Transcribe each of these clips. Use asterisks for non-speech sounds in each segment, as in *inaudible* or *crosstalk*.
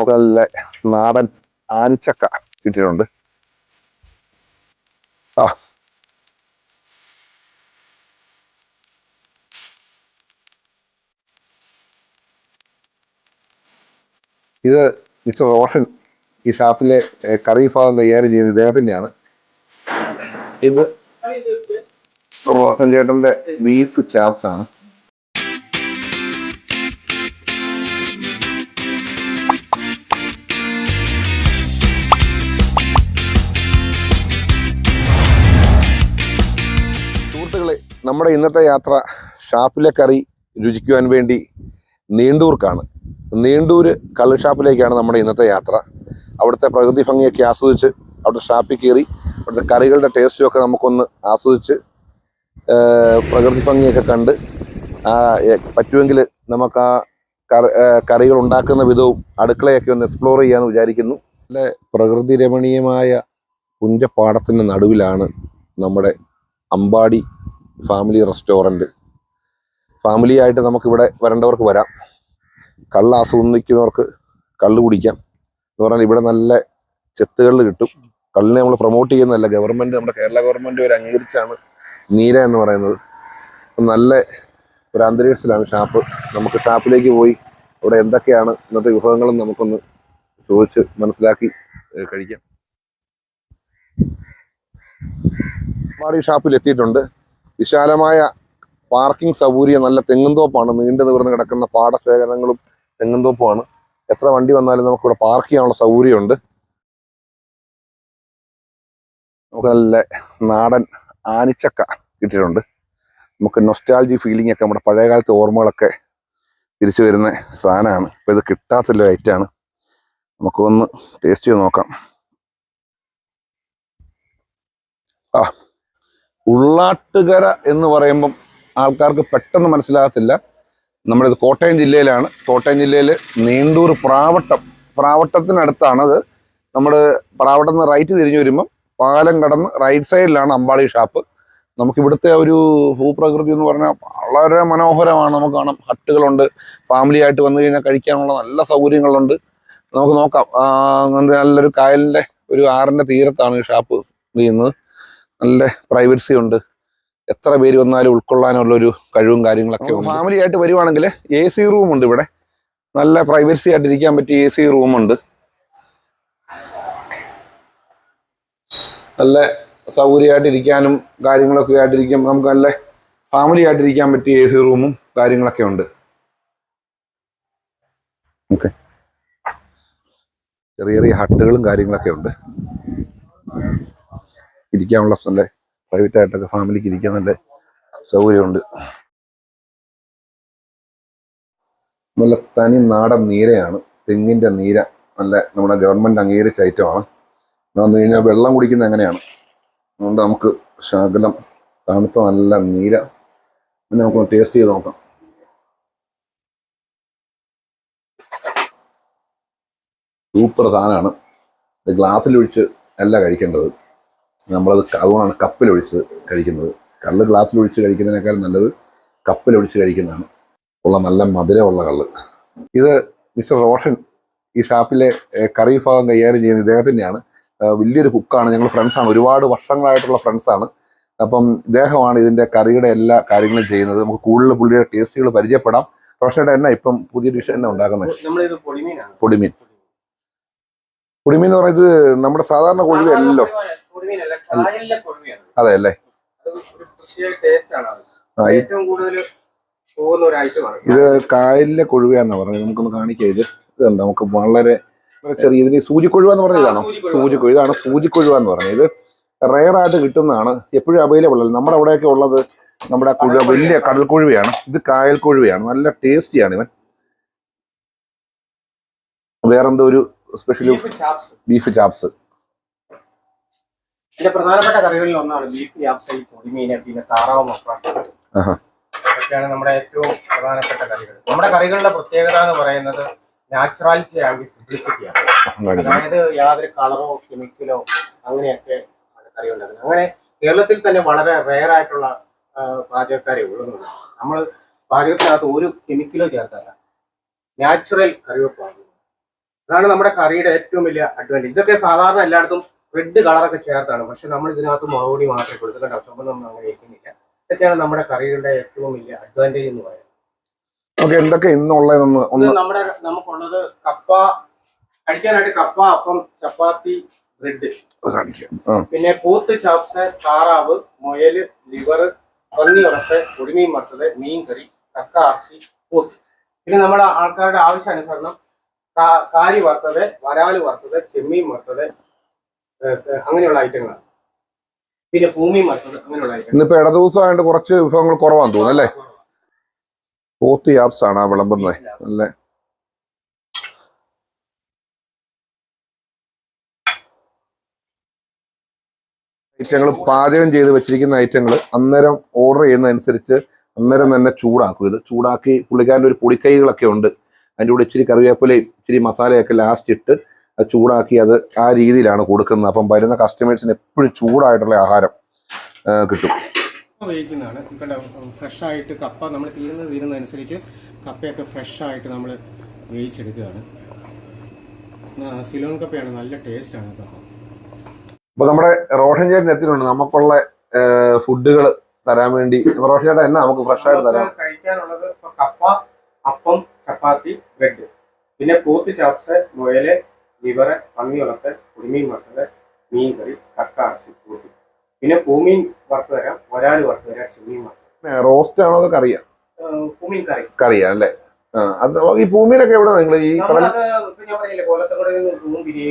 നമുക്ക് നല്ല നാടൻ ആനച്ചക്ക കിട്ടിയിട്ടുണ്ട്. ആ. ഇത് മിസ്റ്റർ റോഷൻ ഈ ഷാപ്പിലെ കറി ഭാഗം കൈകാര്യം ചെയ്യുന്നത് തന്നെയാണ്. ഇത് റോഷൻ ചേട്ടന്റെ ബീഫ് ചാപ്സ് നമ്മുടെ ഇന്നത്തെ യാത്ര ഷാപ്പിലെ കറി രുചിക്കുവാൻ വേണ്ടി നീണ്ടൂർക്കാണ്. നീണ്ടൂർ കള്ളുഷാപ്പിലേക്കാണ് നമ്മുടെ ഇന്നത്തെ യാത്ര. അവിടുത്തെ പ്രകൃതി ഭംഗിയൊക്കെ ആസ്വദിച്ച് അവിടുത്തെ ഷാപ്പിൽ കയറി അവിടുത്തെ കറികളുടെ ടേസ്റ്റും ഒക്കെ നമുക്കൊന്ന് ആസ്വദിച്ച് പ്രകൃതി ഭംഗിയൊക്കെ കണ്ട് പറ്റുമെങ്കിൽ നമുക്ക് ആ കറികൾ ഉണ്ടാക്കുന്ന വിധവും അടുക്കളയൊക്കെ ഒന്ന് എക്സ്പ്ലോർ ചെയ്യാമെന്ന് വിചാരിക്കുന്നു. നല്ല പ്രകൃതി രമണീയമായ കുഞ്ചപ്പാടത്തിന്റെ നടുവിലാണ് നമ്മുടെ അമ്പാടി ഫാമിലി റെസ്റ്റോറന്റ് ഫാമിലി ആയിട്ട് നമുക്കിവിടെ വരേണ്ടവർക്ക് വരാം. കള്ള് ആസ്വദിക്കുന്നവർക്ക് കള്ള് കുടിക്കാം. എന്ന് പറഞ്ഞാൽ ഇവിടെ നല്ല ചെത്തുകളിൽ കിട്ടും. കള്ളിനെ നമ്മൾ പ്രൊമോട്ട് ചെയ്യുന്നതല്ല. ഗവൺമെന്റ് നമ്മുടെ കേരള ഗവൺമെന്റ് വരെ അംഗീകരിച്ചാണ് നീര എന്ന് പറയുന്നത്. നല്ല ഒരു അന്തരീക്ഷത്തിലാണ് ഷാപ്പ്. നമുക്ക് ഷാപ്പിലേക്ക് പോയി അവിടെ എന്തൊക്കെയാണ് ഇന്നത്തെ വിഭവങ്ങളും നമുക്കൊന്ന് ചോദിച്ച് മനസ്സിലാക്കി കഴിക്കാം. ഷാപ്പിൽ എത്തിയിട്ടുണ്ട് വിശാലമായ പാർക്കിംഗ് സൗകര്യം നല്ല തെങ്ങുംതോപ്പാണ്. നീണ്ടു നിവർന്ന് കിടക്കുന്ന പാടശേഖരങ്ങളും തെങ്ങുംതോപ്പുമാണ്. എത്ര വണ്ടി വന്നാലും നമുക്കിവിടെ പാർക്ക് ചെയ്യാനുള്ള സൗകര്യമുണ്ട്. നമുക്ക് നല്ല നാടൻ ആനിച്ചക്ക കിട്ടിയിട്ടുണ്ട്. നമുക്ക് നൊസ്റ്റാൾജി ഫീലിംഗ് ഒക്കെ നമ്മുടെ പഴയകാലത്തെ ഓർമ്മകളൊക്കെ തിരിച്ചു വരുന്ന സാധനമാണ്. ഇപ്പം ഇത് കിട്ടാത്തൊരു ഐറ്റാണ് നമുക്കൊന്ന് ടേസ്റ്റ് ചെയ്ത് നോക്കാം. ആ ഉള്ളാട്ടുകര എന്ന് പറയുമ്പം ആൾക്കാർക്ക് പെട്ടെന്ന് മനസ്സിലാകത്തില്ല. നമ്മുടെ ഇത് കോട്ടയം ജില്ലയിലാണ്. കോട്ടയം ജില്ലയിൽ നീണ്ടൂർ പ്രാവട്ടം. പ്രാവട്ടത്തിനടുത്താണത്. നമ്മൾ പ്രാവട്ടം നിന്ന് റൈറ്റ് തിരിഞ്ഞു വരുമ്പം പാലം കടന്ന് റൈറ്റ് സൈഡിലാണ് അമ്പാടി ഷാപ്പ് നമുക്കിവിടുത്തെ ഒരു ഭൂപ്രകൃതി എന്ന് പറഞ്ഞാൽ വളരെ മനോഹരമാണ്. നമുക്ക് കാണാം. ഹട്ടുകളുണ്ട്. ഫാമിലി ആയിട്ട് വന്നു കഴിഞ്ഞാൽ കഴിക്കാനുള്ള നല്ല സൗകര്യങ്ങളുണ്ട്. നമുക്ക് നോക്കാം. നല്ലൊരു കായലിന്റെ ഒരു ആറിന്റെ തീരത്താണ് ഈ ഷാപ്പ് ചെയ്യുന്നത്. നല്ല പ്രൈവറ്റ്സി ഉണ്ട്. എത്ര പേര് വന്നാലും ഉൾക്കൊള്ളാനുള്ള ഒരു കഴിവും കാര്യങ്ങളൊക്കെ ഫാമിലി ആയിട്ട് വരുവാണെങ്കിൽ എ സി റൂം ഉണ്ട് ഇവിടെ. നല്ല പ്രൈവറ്റ്സി ആയിട്ട് ഇരിക്കാൻ പറ്റിയ എ സി റൂമുണ്ട് നല്ല സൗകര്യമായിട്ട് ഇരിക്കാനും കാര്യങ്ങളൊക്കെ ആയിട്ടിരിക്കും. നമുക്ക് നല്ല ഫാമിലി ആയിട്ട് ഇരിക്കാൻ പറ്റിയ എ സി റൂമും കാര്യങ്ങളൊക്കെ ഉണ്ട്. ഓക്കെ. ചെറിയ ചെറിയ ഹട്ടുകളും കാര്യങ്ങളൊക്കെ ഉണ്ട്. ഇരിക്കാനുള്ള നല്ല പ്രൈവറ്റ് ആയിട്ടൊക്കെ ഫാമിലിക്ക് ഇരിക്കാൻ നല്ല സൗകര്യമുണ്ട്. നല്ല തനി നാടൻ നീരയാണ്. തെങ്ങിന്റെ നീര നല്ല നമ്മുടെ ഗവൺമെന്റ് അംഗീകരിച്ച ഐറ്റമാണ് വന്നു കഴിഞ്ഞാൽ വെള്ളം കുടിക്കുന്നത് എങ്ങനെയാണ്? അതുകൊണ്ട് നമുക്ക് ശകലം തണുത്ത നല്ല നീര പിന്നെ നമുക്ക് ടേസ്റ്റ് ചെയ്ത് നോക്കാം. സൂപ്പർ സാധനമാണ്. ഗ്ലാസ്സിൽ ഒഴിച്ച് അല്ല കഴിക്കേണ്ടത്. നമ്മളത് അതുകൊണ്ടാണ് കപ്പിലൊഴിച്ച് കഴിക്കുന്നത്. കള്ള് ഗ്ലാസ്സിലൊഴിച്ച് കഴിക്കുന്നതിനേക്കാൾ നല്ലത് കപ്പിലൊഴിച്ച് കഴിക്കുന്നതാണ്. ഉള്ള നല്ല മധുരമുള്ള കള്ള്. ഇത് മിസ്റ്റർ റോഷൻ ഈ ഷാപ്പിലെ കറി വിഭാഗം കൈകാര്യം ചെയ്യുന്ന ഇദ്ദേഹത്തിന്റെയാണ് വലിയൊരു കുക്കാണ്. ഞങ്ങൾ ഫ്രണ്ട്സാണ് ഒരുപാട് വർഷങ്ങളായിട്ടുള്ള ഫ്രണ്ട്സാണ് അപ്പം ഇദ്ദേഹമാണ് ഇതിന്റെ കറിയുടെ എല്ലാ കാര്യങ്ങളും ചെയ്യുന്നത്. നമുക്ക് കൂടുതൽ പുള്ളിയുടെ ടേസ്റ്റുകൾ പരിചയപ്പെടാം. റോഷയുടെ എന്നാ ഇപ്പം പുതിയ ഡിഷ് തന്നെ ഉണ്ടാക്കുന്നത്? പൊടിമീൻ. പൊടിമീൻ എന്ന് പറയുന്നത് നമ്മുടെ സാധാരണ കൊഴുവയാണ് അതെ അല്ലേ ഏറ്റവും കൂടുതൽ ഇത് കായലിലെ കൊഴുവയാന്ന് പറഞ്ഞത്. നമുക്കൊന്ന് കാണിക്കാം ഇത്. ഇതുണ്ട് നമുക്ക് വളരെ ചെറിയ ഇതിന് സൂചിക്കൊഴുവ എന്ന് സൂചിക്കൊഴു സൂചിക്കൊഴുവ. ഇതാണ് സൂചിക്കൊഴുവ എന്ന് പറഞ്ഞത്. ഇത് റെയർ ആയിട്ട് കിട്ടുന്നതാണ്. എപ്പോഴും അവൈലബിൾ അല്ല. നമ്മുടെ അവിടെയൊക്കെ ഉള്ളത് നമ്മുടെ കൊഴുവ വലിയ കടൽ കൊഴുവയാണ് ഇത് കായൽ കൊഴുവയാണ് നല്ല ടേസ്റ്റിയാണ് ഇവൻ. വേറെന്തോ ഒരു സ്പെഷ്യൽ ബീഫ് ചാപ്സ് ഇതിന്റെ പ്രധാനപ്പെട്ട കറികളിൽ ഒന്നാണ് ബീഫ് ചാപ്സ് പൊടിമീൻ പിന്നെ താറാവ് മപ്പാസ് ഇതൊക്കെയാണ് നമ്മുടെ ഏറ്റവും പ്രധാനപ്പെട്ട കറികൾ. നമ്മുടെ കറികളുടെ പ്രത്യേകത എന്ന് പറയുന്നത് നാച്ചുറാലിറ്റി ആൻഡ് സിംപ്ലിസിറ്റി ആണ്. അതായത് യാതൊരു കളറോ കെമിക്കലോ അങ്ങനെയൊക്കെ ആണ് കറി ഉണ്ടാക്കുന്നത്. അങ്ങനെ കേരളത്തിൽ തന്നെ വളരെ റെയർ ആയിട്ടുള്ള പാചകക്കാരെ ഉള്ളതുകൊണ്ട് നമ്മൾ പാചകത്തിനകത്ത് ഒരു കെമിക്കലോ ചേർത്തല്ല നാച്ചുറൽ കറിവെപ്പാണ്. അതാണ് നമ്മുടെ കറിയുടെ ഏറ്റവും വലിയ അഡ്വാന്റേജ് ഇതൊക്കെ സാധാരണ എല്ലായിടത്തും റെഡ് കളറൊക്കെ ചേർത്താണ്. പക്ഷെ നമ്മൾ ഇതിനകത്ത് മുളകുപൊടി മാത്രമേ കൊടുക്കുന്നുണ്ടോ ചുമന്നൊന്നും അങ്ങനെ ഇരിക്കുന്നില്ല. ഇതൊക്കെയാണ് നമ്മുടെ കറികളുടെ ഏറ്റവും വലിയ അഡ്വാന്റേജ് എന്ന് പറയുന്നത്. എന്തൊക്കെ ഇന്നുള്ളതെന്ന് നമ്മുടെ നമുക്കുള്ളത് കപ്പ കഴിക്കാനായിട്ട് കപ്പ അപ്പം ചപ്പാത്തി ബ്രെഡ് പിന്നെ പോത്ത് ചാപ്സ് താറാവ് മുയൽ ലിവർ പന്നി ഉറപ്പ് കുടിമീൻ വറുത്തത് മീൻ കറി കക്ക അറച്ചി പോത്ത്. പിന്നെ നമ്മളെ ആൾക്കാരുടെ ആവശ്യാനുസരണം കാരി വറുത്തത് വരാൽ വറുത്തത് ചെമ്മീൻ വറുത്തത് അങ്ങനെയുള്ള ഐറ്റങ്ങളാണ്. പിന്നെ ഭൂമി വറുത്തത് അങ്ങനെയുള്ള ഐറ്റങ്ങൾ ഇന്നിപ്പോ ഇട ദിവസമായിട്ട് കുറച്ച് വിഭവങ്ങൾ കുറവാന്ന് തോന്നുന്നു അല്ലേ? പോത്ത് യാപ്സ് ആണ് ആ വിളമ്പുന്നത് അല്ലേ? ഐറ്റങ്ങൾ പാചകം ചെയ്ത് വെച്ചിരിക്കുന്ന ഐറ്റങ്ങൾ അന്നേരം ഓർഡർ ചെയ്യുന്നതനുസരിച്ച് അന്നേരം തന്നെ ചൂടാക്കും. ഇത് ചൂടാക്കി പുള്ളിക്കാരന്റെ ഒരു പൊടിക്കൈകളൊക്കെ ഉണ്ട്. അതിന്റെ കൂടെ ഇച്ചിരി കറിവേപ്പിലയും ഇച്ചിരി മസാലയൊക്കെ ലാസ്റ്റ് ഇട്ട് അത് ചൂടാക്കി അത് ആ രീതിയിലാണ് കൊടുക്കുന്നത്. അപ്പം വരുന്ന കസ്റ്റമേഴ്സിന് എപ്പോഴും ചൂടായിട്ടുള്ള ആഹാരം കിട്ടും. ഉപയോഗിക്കുന്നതാണ്. ഫ്രഷ് ആയിട്ട് കപ്പ നമ്മൾ തീരുന്നത് തീരുന്നതനുസരിച്ച് കപ്പയൊക്കെ ഫ്രഷ് ആയിട്ട് നമ്മൾ വേവിച്ചെടുക്കുകയാണ്. സിലോൺ കപ്പയാണ് നല്ല ടേസ്റ്റാണ് കപ്പ. അപ്പൊ നമ്മുടെ റോഷൻ ചേട്ടൻ എത്തിയിട്ടുണ്ട്. നമുക്കുള്ള ഫുഡുകൾ തരാൻ വേണ്ടി. റോഷൻ ചേട്ടൻ എന്നാ നമുക്ക് ഫ്രഷ് ആയിട്ട് തരാം കഴിക്കാനുള്ളത് കപ്പ അപ്പം ചപ്പാത്തി ബ്രെഡ്. പിന്നെ പോത്ത് ചാപ്സ് മുയൽ ലിവറ് പന്നി വളർത്തൽ കുടിമീൻ വറുത്തത് മീൻകറി കക്കാറച്ചി കക്ക അരച്ച് കൂട്ടി പിന്നെ പൂമീൻ വറുത്ത് തരാം ഒരാൾ വറുത്ത് തരാം ചെമ്മീൻ വറുത്ത് റോസ്റ്റ് ആണോ അതൊക്കെ അറിയാം പൂമീൻ കറി. കറിയാ അല്ലേ? അത് ഈ ഭൂമിയിലൊക്കെ എവിടെ നിങ്ങൾ ഈ ഞാൻ പൂവും പിന്നെ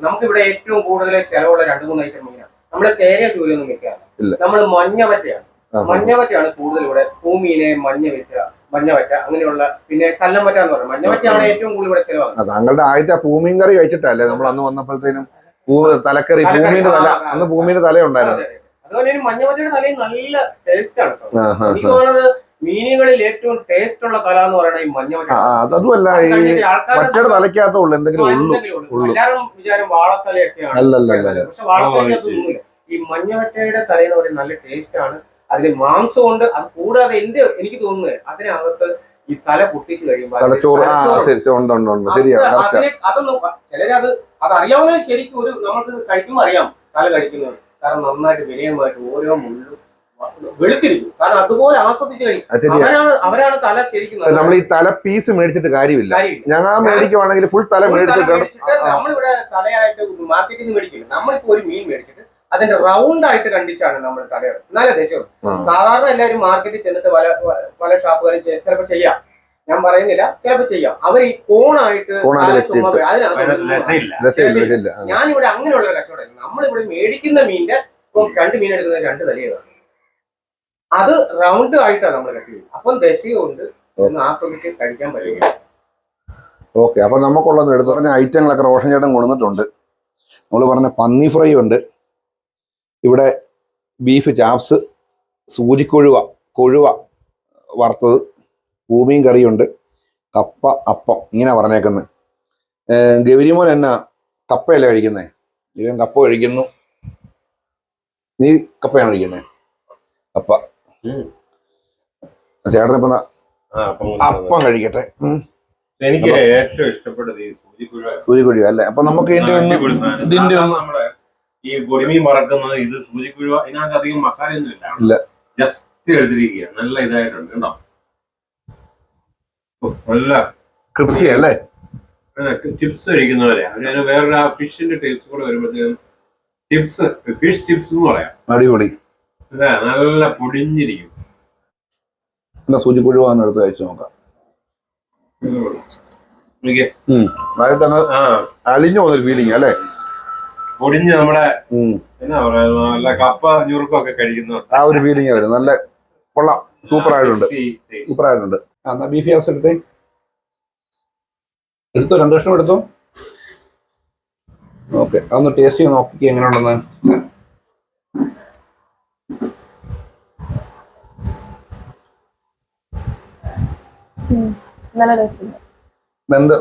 നമുക്ക് ഇവിടെ ഏറ്റവും കൂടുതൽ ചെലവുള്ള രണ്ട് മൂന്ന് ഐറ്റം മീനാണ്. നമ്മൾ കേരള ജോലിയൊന്നും. വെക്കാറില്ല. നമ്മൾ മഞ്ഞവറ്റയാണ് മഞ്ഞവറ്റയാണ് കൂടുതൽ ഇവിടെ പൂമീനെ മഞ്ഞവറ്റ മഞ്ഞവറ്റ അങ്ങനെയുള്ള പിന്നെ കല്ലമ്പറ്റ എന്ന് പറയും. മഞ്ഞവറ്റയാണ് ഏറ്റവും കൂടുതൽ ഇവിടെ ആ, താങ്കളുടെ ആദ്യത്തെ ഭൂമിയും കറി കഴിച്ചിട്ടല്ലേ? നമ്മൾ അന്ന് വന്നപ്പോഴത്തേനും തലക്കറി ഭൂമിയുടെ തല. അന്ന് ഭൂമിയുടെ തല ഉണ്ടായിരുന്നു അതെ, അതെ. അതുപോലെ തന്നെ മഞ്ഞവറ്റയുടെ തലയും നല്ല ടേസ്റ്റ് ആണ് എനിക്ക് തോന്നുന്നത് മീനുകളിൽ ഏറ്റവും ടേസ്റ്റ് ഉള്ള തല എന്ന് പറയുന്നത് ഈ മഞ്ഞവറ്റ അതുമല്ല ഈ മറ്റൊരു തലയ്ക്കകത്തേ ഉള്ളൂ എന്തെങ്കിലും ഉള്ളൂ എല്ലാവരും വിചാരം വാളത്തലയൊക്കെയാണ്. പക്ഷെ വാളത്തലയ്ക്കകത്ത് ഒന്നുമില്ല. ഈ മഞ്ഞവറ്റയുടെ തല എന്ന് പറയുന്നത് നല്ല ടേസ്റ്റ് ആണ്. അതിന് മാംസം ഉണ്ട്. അത് കൂടാതെ എന്റെ എനിക്ക് തോന്നുന്നത് അതിനകത്ത് ഈ തല പൊട്ടിച്ചു കഴിയുമ്പോൾ അതൊന്നും ചിലരത് അത് അറിയാവുന്ന ശരിക്കും ഒരു നമുക്ക് കഴിക്കുമ്പോൾ അറിയാം തല കഴിക്കുന്നത് കാരണം നന്നായിട്ട് വിനയമായിട്ട് ഓരോ മുള്ളും വെളുത്തിരിക്കും. കാരണം അതുപോലെ ആസ്വദിച്ച് കഴിക്കും അവരാണ് അവരാണ് തല ശരിക്കും നമ്മൾ ഈ തല പീസ് മേടിച്ചിട്ട് കാര്യമില്ല. ഞങ്ങൾ മേടിക്കുവാണെങ്കിൽ ഫുൾ തല മേടിച്ചിട്ടാണ്. മേടിച്ചിട്ട് നമ്മളിവിടെ തലയായിട്ട് മാർക്കറ്റിൽ നിന്ന് മേടിക്കില്ല. നമ്മളിപ്പോ ഒരു മീൻ മേടിച്ചിട്ട് അതിന്റെ റൗണ്ട് ആയിട്ട് കണ്ടിച്ചാണ് നമ്മൾ തല നല്ല ദേശം സാധാരണ എല്ലാവരും മാർക്കറ്റിൽ ചെന്നിട്ട് പല പല ഷാപ്പുകാരും ചിലപ്പോൾ ചെയ്യാം. ഞാൻ പറയുന്നില്ല ചിലപ്പോൾ ചെയ്യാം. അവർ ഈ കോണായിട്ട് ചുമ്മാ. അതിനകത്ത്. ഞാനിവിടെ അങ്ങനെയുള്ള ഒരു കച്ചവടം നമ്മളിവിടെ മേടിക്കുന്ന മീനിന്റെ ഇപ്പം രണ്ട് മീൻ എടുക്കുന്ന രണ്ട് തലയാണ് അത് റൗണ്ട് ആയിട്ടാണ് നമ്മൾ കട്ട് ചെയ്യുന്നത്. അപ്പം ദശയുണ്ട് ഒന്ന് ആസ്വദിച്ച് കഴിക്കാൻ പറ്റില്ല ഓക്കെ അപ്പൊ നമുക്കുള്ളത് എടുത്ത്. പറഞ്ഞ ഐറ്റങ്ങളൊക്കെ റോഷൻ ചേട്ടൻ കൊടുത്തിട്ടുണ്ട് നമ്മൾ പറഞ്ഞ പന്നി ഫ്രൈ ഉണ്ട്. ഇവിടെ ബീഫ് ചാപ്സ് സൂചിക്കൊഴുവ കൊഴുവ വറുത്തത് ഭൂമിയും കറിയുണ്ട്. കപ്പ അപ്പം ഇങ്ങനെ പറഞ്ഞേക്കുന്നത് ഗൗരിമോൻ എന്നാ കപ്പയല്ലേ കഴിക്കുന്നേ? ഇവൻ കപ്പ കഴിക്കുന്നു. നീ കപ്പയാണ് കഴിക്കുന്നത് കപ്പ. ചേട്ടനിപ്പം അപ്പം കഴിക്കട്ടെ. എനിക്ക് ഏറ്റവും ഇഷ്ടപ്പെട്ടത് സൂചിക്കുഴ അല്ലേ? അപ്പൊ നമുക്ക് ഇതിന്റെ ഒന്ന് ഇതിന്റെ ഈ കൊടിമീൻ മറക്കുന്നത് ഇത് സൂചിക്കുഴ ഇതിനകത്ത് അധികം മസാലയൊന്നും ഇല്ല. ഇല്ല. ജസ്റ്റ് എടുത്തിരിക്കുക നല്ല ഇതായിട്ടുണ്ട് കേട്ടോ. ഓ, നല്ല കൃപ്സിയല്ലേ അല്ലേ? ചിപ്സ് കഴിക്കുന്നവരെ അതിന് വേറൊരു ആ ഫിഷിന്റെ ടേസ്റ്റ് കൂടെ വരുമ്പോഴത്തേക്കും ചിപ്സ് ഫിഷ് ചിപ്സ് എന്ന് പറയാം. അടിപൊളി. അല്ലേ? നല്ല പൊടിഞ്ഞിരിക്കും. എന്നാ സൂചിക്കൊഴുവാന്ന് എടുത്ത് കഴിച്ചു നോക്കാം. അലിഞ്ഞു പോകുന്നൊരു ഫീലിംഗ് അല്ലേ? പൊടിഞ്ഞ് നമ്മുടെ എന്നാ നല്ല കപ്പ ഞുറുക്കൊക്കെ കഴിക്കുന്നു ആ ഒരു ഫീലിംഗ് വരും നല്ല കൊള്ളാം. സൂപ്പർ ആയിട്ടുണ്ട്. സൂപ്പർ ആയിട്ടുണ്ട്. ആ, എന്നാ ബീഫ് ഗ്യാസ് എടുത്തേ. എടുത്തോ? രണ്ട് കഷ്ണം എടുത്തോ? ഓക്കെ അതൊന്ന് ടേസ്റ്റ് ചെയ്ത് നോക്കി എങ്ങനെ ഉണ്ടെന്ന്. നല്ല ടേസ്റ്റ്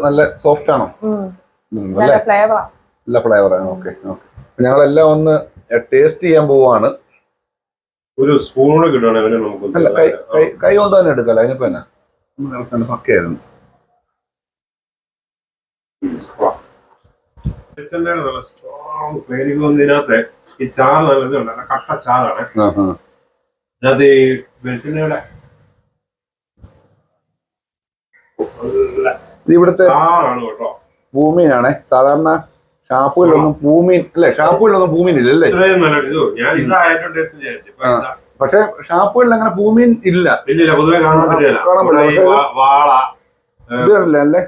നല്ല സോഫ്റ്റ് ആണോ? നല്ല ഫ്ലേവറാണ് ഫ്ലേവറാ നല്ല ഫ്ലേവറാണ് ഓക്കെ ഓക്കെ ഞങ്ങളെല്ലാം ഒന്ന് ടേസ്റ്റ് ചെയ്യാൻ പോവാണ്. ഒരു സ്പൂൺ കിട്ടുകയാണെങ്കിൽ നമുക്ക് അല്ല കൈ കൈ കൊണ്ട് തന്നെ എടുക്കല്ല? അതിനിപ്പോ എന്നാ? പക്കയായിരുന്നു. നല്ല സ്ട്രോങ് ഫ്ലേവറിംഗ് വന്നതിനകത്ത് ഈ ചാറ് നല്ല ഇതുണ്ട്. നല്ല കട്ട ചാറാണ്. അതിനകത്ത് ഈ വെളിച്ചെണ്ണയുടെ നല്ല ഇത് ഇവിടുത്തെ ചാറാണ് കേട്ടോ. പൂമീനാണ് സാധാരണ ഷാപ്പുകളിലൊന്നും ഭൂമി അല്ലെ ഷാപ്പുകളിലൊന്നും ഭൂമി ഇല്ല അല്ലേ ഇത്രയും നല്ല ഇത്. ഞാൻ ഇതാ ഏറ്റവും ടേസ്റ്റ് വിചാരിച്ചു. ഇപ്പൊ ഇതാ. പക്ഷെ ഷാപ്പുകളിൽ അങ്ങനെ ഭൂമി ഇല്ല. ഇല്ലില്ല പൊതുവെ കാണാൻ പറ്റില്ല. കാണാൻ പറ്റില്ല. നമ്മുടെ ഈ വാ- വാള ഇത് കണ്ടില്ലേ അല്ലേ?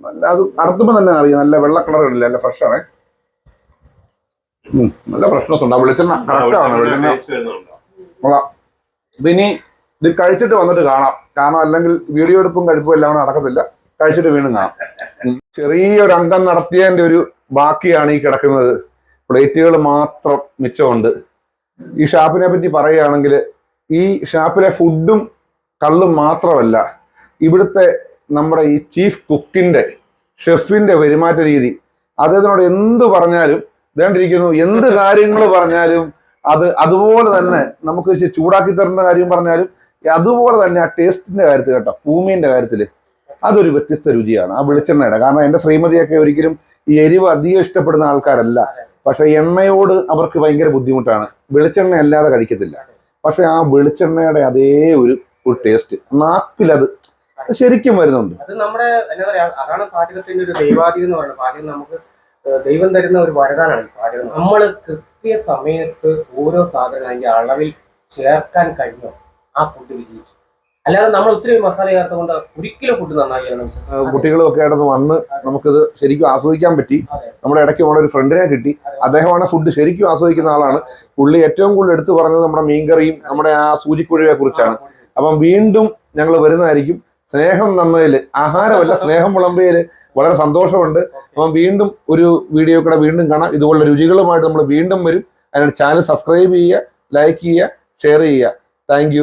നല്ല അത് അടുത്തുമ്പോ തന്നെ അറിയാം. നല്ല വെള്ള കളർ ഇല്ല നല്ല ഫ്രഷ് ആണ്. നല്ല ഫ്രഷ്നെസ് ഉണ്ട്. ആ വെളിച്ചെണ്ണ കറക്റ്റ് ആണ് വെളിച്ചെണ്ണ. ടേസ്റ്റ് വരുന്നുണ്ടോ. കൊള്ളാം. ഇതിനി ഇത് കഴിച്ചിട്ട് വന്നിട്ട് കാണാം. കാരണം അല്ലെങ്കിൽ വീഡിയോ എടുപ്പും കഴിപ്പും എല്ലാം കൂടെ നടക്കത്തില്ല. കഴിച്ചിട്ട് വീണ്ടും കാണാം. ചെറിയൊരു അംഗം നടത്തിയതിന്റെ ഒരു ബാക്കിയാണ് ഈ കിടക്കുന്നത്. പ്ലേറ്റുകൾ മാത്രം മിച്ചമുണ്ട്. ഈ ഷാപ്പിനെ പറ്റി പറയുകയാണെങ്കിൽ ഈ ഷാപ്പിലെ ഫുഡും കള്ളും മാത്രമല്ല ഇവിടുത്തെ നമ്മുടെ ഈ ചീഫ് കുക്കിന്റെ ഷെഫിന്റെ പെരുമാറ്റ രീതി. അദ്ദേഹത്തിനോട് എന്ത് പറഞ്ഞാലും ഇതേണ്ടിരിക്കുന്നു എന്ത് കാര്യങ്ങൾ പറഞ്ഞാലും അത് അതുപോലെ തന്നെ നമുക്ക് ചൂടാക്കി തരേണ്ട കാര്യം പറഞ്ഞാലും അതുപോലെ തന്നെ ആ ടേസ്റ്റിന്റെ കാര്യത്തിൽ കേട്ടോ ഭൂമിന്റെ കാര്യത്തിൽ. അതൊരു വ്യത്യസ്ത രുചിയാണ്. ആ വെളിച്ചെണ്ണയുടെ. കാരണം എന്റെ ശ്രീമതിയൊക്കെ ഒരിക്കലും ഈ എരിവ് അധികം ഇഷ്ടപ്പെടുന്ന ആൾക്കാരല്ല. പക്ഷെ എണ്ണയോട് അവർക്ക് ഭയങ്കര ബുദ്ധിമുട്ടാണ്. വെളിച്ചെണ്ണ അല്ലാതെ കഴിക്കത്തില്ല. പക്ഷെ ആ വെളിച്ചെണ്ണയുടെ അതേ ഒരു ടേസ്റ്റ്. നാക്കിലത് ശരിക്കും വരുന്നുണ്ട്. അത് നമ്മുടെ എന്താ പറയാ അതാണ് പാചകത്തിന്റെ ഒരു ദൈവാധീനം എന്ന് പറയുന്നത്. പാചകം നമുക്ക് ദൈവം തരുന്ന ഒരു വരദാനാണ് പാചകം. നമ്മൾ കൃത്യ സമയത്ത് ഓരോ സാധനം അതിന്റെ അളവിൽ ചേർക്കാൻ കഴിഞ്ഞോ ആ ഫുഡ് വിജയിച്ചു. അല്ലാതെ നമ്മൾ ഒത്തിരി മസാല ചേർത്തുകൊണ്ട് ഒരിക്കലും ഫുഡ് നന്നാക്കിയാണ് കുട്ടികളും ഒക്കെ ആയിട്ട് വന്ന് നമുക്കിത് ശരിക്കും ആസ്വദിക്കാൻ പറ്റി. നമ്മുടെ ഇടയ്ക്ക് നമ്മുടെ ഒരു ഫ്രണ്ടിനെ കിട്ടി. അദ്ദേഹമാണ് ഫുഡ് ശരിക്കും ആസ്വദിക്കുന്ന ആളാണ്. പുള്ളി ഏറ്റവും കൂടുതൽ എടുത്തു പറഞ്ഞത് നമ്മുടെ മീൻകറിയും നമ്മുടെ ആ സൂചിക്കുഴിയെ കുറിച്ചാണ്. അപ്പം വീണ്ടും ഞങ്ങൾ വരുന്നതായിരിക്കും. സ്നേഹം നന്നതിൽ ആഹാരമല്ല *laughs* സ്നേഹം വിളമ്പയിൽ വളരെ സന്തോഷമുണ്ട്. അപ്പം വീണ്ടും ഒരു വീഡിയോ കൂടെ വീണ്ടും കാണാം. ഇതുപോലുള്ള രുചികളുമായിട്ട് നമ്മൾ വീണ്ടും വരും. അതിനാണ് ചാനൽ സബ്സ്ക്രൈബ് ചെയ്യുക ലൈക്ക് ചെയ്യുക ഷെയർ ചെയ്യുക. താങ്ക്